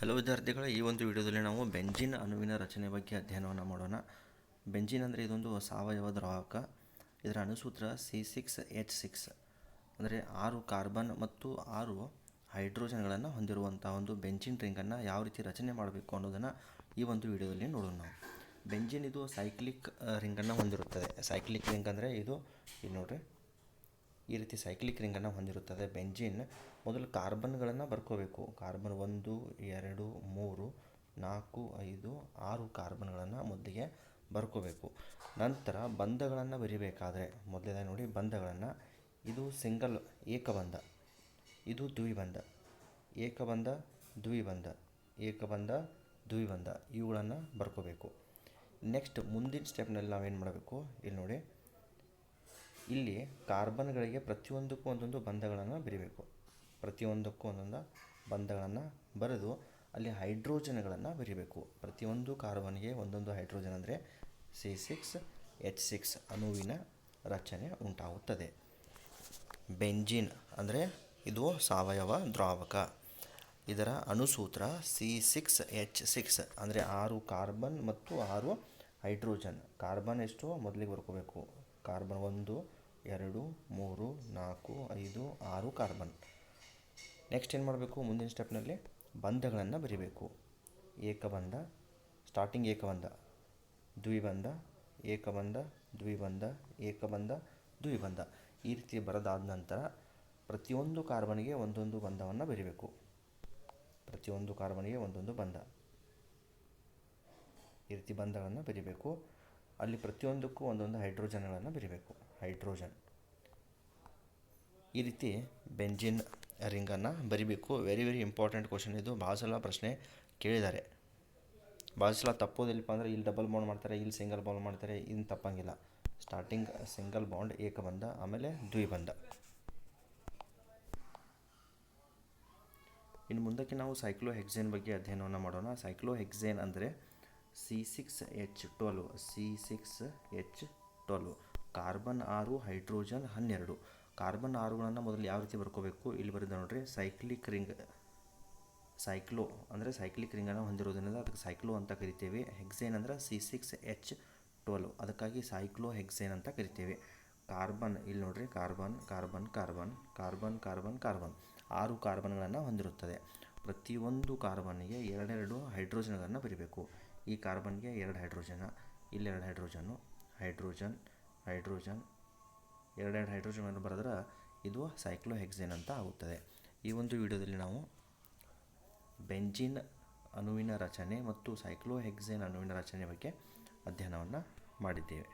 Hello ವಿದ್ಯಾರ್ಥಿಗಳು, ಈ ಒಂದು ವಿಡಿಯೋದಲ್ಲಿ ನಾವು ಬೆಂಜಿನ್ ಅಣುವಿನ ರಚನೆ ಬಗ್ಗೆ ಅಧ್ಯಯನವನ್ನು ಮಾಡೋಣ. ಬೆಂಜಿನ್ ಅಂದರೆ ಇದೊಂದು ಸಾವಯವ ದ್ರಾವಕ. ಇದರ ಅಣುಸೂತ್ರ ಸಿ ಸಿಕ್ಸ್ ಎಚ್ ಸಿಕ್ಸ್ ಅಂದರೆ ಆರು ಕಾರ್ಬನ್ ಮತ್ತು ಆರು ಹೈಡ್ರೋಜನ್ಗಳನ್ನು ಹೊಂದಿರುವಂಥ ಒಂದು ಬೆಂಜಿನ್ ರಿಂಗನ್ನು ಯಾವ ರೀತಿ ರಚನೆ ಮಾಡಬೇಕು ಅನ್ನೋದನ್ನು ಈ ಒಂದು ವಿಡಿಯೋದಲ್ಲಿ ನೋಡೋಣ ನಾವು. ಬೆಂಜಿನ್ ಇದು ಸೈಕ್ಲಿಕ್ ರಿಂಗನ್ನು ಹೊಂದಿರುತ್ತದೆ. ಸೈಕ್ಲಿಕ್ ರಿಂಗ್ ಅಂದರೆ ಇದು, ಇಲ್ಲಿ ನೋಡ್ರಿ. ಈ ರೀತಿ ಸೈಕ್ಲಿಕ್ ರಿಂಗನ್ನು ಹೊಂದಿರುತ್ತದೆ. ಬೆಂಜಿನ್ ಮೊದಲು ಕಾರ್ಬನ್ಗಳನ್ನು ಬರ್ಕೋಬೇಕು. ಕಾರ್ಬನ್ ಒಂದು, ಎರಡು, ಮೂರು, ನಾಲ್ಕು, ಐದು, ಆರು ಕಾರ್ಬನ್ಗಳನ್ನು ಮೊದಲಿಗೆ ಬರ್ಕೋಬೇಕು. ನಂತರ ಬಂಧಗಳನ್ನು ಬರಿಬೇಕಾದರೆ ಮೊದಲನೇ ನೋಡಿ ಬಂಧಗಳನ್ನು. ಇದು ಸಿಂಗಲ್ ಏಕಬಂಧ. ಇದು ದ್ವಿಬಂಧ. ಏಕಬಂಧ ದ್ವಿಬಂಧ. ಏಕಬಂಧ, ದ್ವಿಬಂಧ. ಇವುಗಳನ್ನು ಬರ್ಕೋಬೇಕು. ನೆಕ್ಸ್ಟ್ ಮುಂದಿನ ಸ್ಟೆಪ್ನಲ್ಲಿ ನಾವೇನು ಮಾಡಬೇಕು? ಇಲ್ಲಿ ನೋಡಿ ಇಲ್ಲಿ ಕಾರ್ಬನ್ಗಳಿಗೆ ಪ್ರತಿಯೊಂದಕ್ಕೂ ಒಂದೊಂದು ಬಂಧಗಳನ್ನು ಬರಿಬೇಕು. ಪ್ರತಿಯೊಂದಕ್ಕೂ ಒಂದೊಂದು ಬಂಧಗಳನ್ನು ಬರೆದು ಅಲ್ಲಿ ಹೈಡ್ರೋಜನ್ಗಳನ್ನು ಬರಿಬೇಕು. ಪ್ರತಿಯೊಂದು ಕಾರ್ಬನ್ಗೆ ಒಂದೊಂದು ಹೈಡ್ರೋಜನ್ ಅಂದರೆ ಸಿ ಸಿಕ್ಸ್, ಎಚ್ ಸಿಕ್ಸ್ ಅಣುವಿನ ರಚನೆ ಉಂಟಾಗುತ್ತದೆ. ಬೆಂಜಿನ್ ಅಂದರೆ ಇದು ಸಾವಯವ ದ್ರಾವಕ. ಇದರ ಅಣುಸೂತ್ರ ಸಿ ಸಿಕ್ಸ್, ಎಚ್ ಸಿಕ್ಸ್ ಅಂದರೆ ಆರು ಕಾರ್ಬನ್ ಮತ್ತು ಆರು ಹೈಡ್ರೋಜನ್. ಕಾರ್ಬನ್ ಎಷ್ಟು? ಮೊದಲಿಗೆ ಬರ್ಕೋಬೇಕು. ಕಾರ್ಬನ್ ಒಂದು ಎರಡು, ಮೂರು, ನಾಲ್ಕು, ಐದು, ಆರು ಕಾರ್ಬನ್. ನೆಕ್ಸ್ಟ್ ಏನು ಮಾಡಬೇಕು? ಮುಂದಿನ ಸ್ಟೆಪ್ನಲ್ಲಿ ಬಂಧಗಳನ್ನು ಬರಿಬೇಕು. ಏಕಬಂಧ ಸ್ಟಾರ್ಟಿಂಗ್ ಏಕಬಂಧ, ದ್ವಿಬಂಧ ಏಕಬಂಧ ದ್ವಿಬಂಧ ಏಕಬಂಧ, ದ್ವಿಬಂಧ ಈ ರೀತಿ ಬರೆದಾದ ನಂತರ ಪ್ರತಿಯೊಂದು ಕಾರ್ಬನ್ಗೆ ಒಂದೊಂದು ಬಂಧವನ್ನು ಬರಿಬೇಕು. ಪ್ರತಿಯೊಂದು ಕಾರ್ಬನ್ಗೆ ಒಂದೊಂದು ಬಂಧ. ಈ ರೀತಿ ಬಂಧಗಳನ್ನು ಬರಿಬೇಕು. ಅಲ್ಲಿ ಪ್ರತಿಯೊಂದಕ್ಕೂ ಒಂದೊಂದು ಹೈಡ್ರೋಜನ್ಗಳನ್ನು ಬರಿಬೇಕು. ಹೈಡ್ರೋಜನ್. ಈ ರೀತಿ ಬೆಂಜಿನ್ ರಿಂಗನ್ನು ಬರಿಬೇಕು. ವೆರಿ ವೆರಿ ಇಂಪಾರ್ಟೆಂಟ್ ಕ್ವಶನ್ ಇದು. ಭಾಳ ಪ್ರಶ್ನೆ ಕೇಳಿದ್ದಾರೆ. ಭಾಳ ಸಲ ತಪ್ಪೋದಿಲ್ಲಪ್ಪ ಅಂದರೆ ಇಲ್ಲಿ ಡಬಲ್ ಬಾಂಡ್ ಮಾಡ್ತಾರೆ, ಇಲ್ಲಿ ಸಿಂಗಲ್ ಬಾಂಡ್ ಮಾಡ್ತಾರೆ ಇನ್ನು ತಪ್ಪಂಗಿಲ್ಲ. ಸ್ಟಾರ್ಟಿಂಗ್ ಸಿಂಗಲ್ ಬಾಂಡ್ ಏಕಬಂಧ, ಆಮೇಲೆ ದ್ವಿಬಂಧ. ಇನ್ನು ಮುಂದಕ್ಕೆ ನಾವು ಸೈಕ್ಲೋ ಹೆಕ್ಸೇನ್ ಬಗ್ಗೆ ಅಧ್ಯಯನವನ್ನು ಮಾಡೋಣ. ಸೈಕ್ಲೋ ಹೆಕ್ಸೇನ್ ಅಂದರೆ C six H twelve C six H twelve carbon ಆರು, ಹೈಡ್ರೋಜನ್ ಹನ್ನೆರಡು. ಕಾರ್ಬನ್ ಆರುಗಳನ್ನು ಮೊದಲು ಯಾವ ರೀತಿ ಬರ್ಕೋಬೇಕು? ಇಲ್ಲಿ ಬರೆದ ನೋಡ್ರಿ ಸೈಕ್ಲಿಕ್ ರಿಂಗ್ ಸೈಕ್ಲೋ ಅಂದರೆ ಸೈಕ್ಲಿಕ್ ರಿಂಗನ್ನು ಹೊಂದಿರೋದ್ರಿಂದ ಅದಕ್ಕೆ ಸೈಕ್ಲೋ ಅಂತ ಕರಿತೇವೆ. ಹೆಕ್ಸೇನ್ ಅಂದರೆ ಸಿ ಸಿಕ್ಸ್ ಎಚ್ ಟ್ವೆಲ್ವ್ ಅದಕ್ಕಾಗಿ ಸೈಕ್ಲೋ ಹೆಕ್ಸೇನ್ ಅಂತ ಕರಿತೇವೆ. ಕಾರ್ಬನ್, ಇಲ್ಲಿ ನೋಡ್ರಿ, carbon carbon carbon carbon carbon carbon. ಆರು ಕಾರ್ಬನ್ಗಳನ್ನು ಹೊಂದಿರುತ್ತದೆ. ಪ್ರತಿಯೊಂದು ಕಾರ್ಬನ್ಗೆ ಎರಡೆರಡು ಹೈಡ್ರೋಜನ್ಗಳನ್ನು ಬರಿಬೇಕು. ಈ ಕಾರ್ಬನ್ಗೆ ಎರಡು ಹೈಡ್ರೋಜನ್ ಇಲ್ಲೆರಡು ಹೈಡ್ರೋಜನ್ನು, ಹೈಡ್ರೋಜನ್ ಹೈಡ್ರೋಜನ್, ಎರಡೆರಡು ಹೈಡ್ರೋಜನ್ ಬರೆದ್ರೆ ಇದು ಸೈಕ್ಲೋಹೆಕ್ಸೇನ್ ಅಂತ ಆಗುತ್ತದೆ. ಈ ಒಂದು ವಿಡಿಯೋದಲ್ಲಿ ನಾವು ಬೆಂಜಿನ್ ಅಣುವಿನ ರಚನೆ ಮತ್ತು ಸೈಕ್ಲೋಹೆಕ್ಸೇನ್ ಅಣುವಿನ ರಚನೆ ಬಗ್ಗೆ ಅಧ್ಯಯನವನ್ನು ಮಾಡಿದ್ದೇವೆ.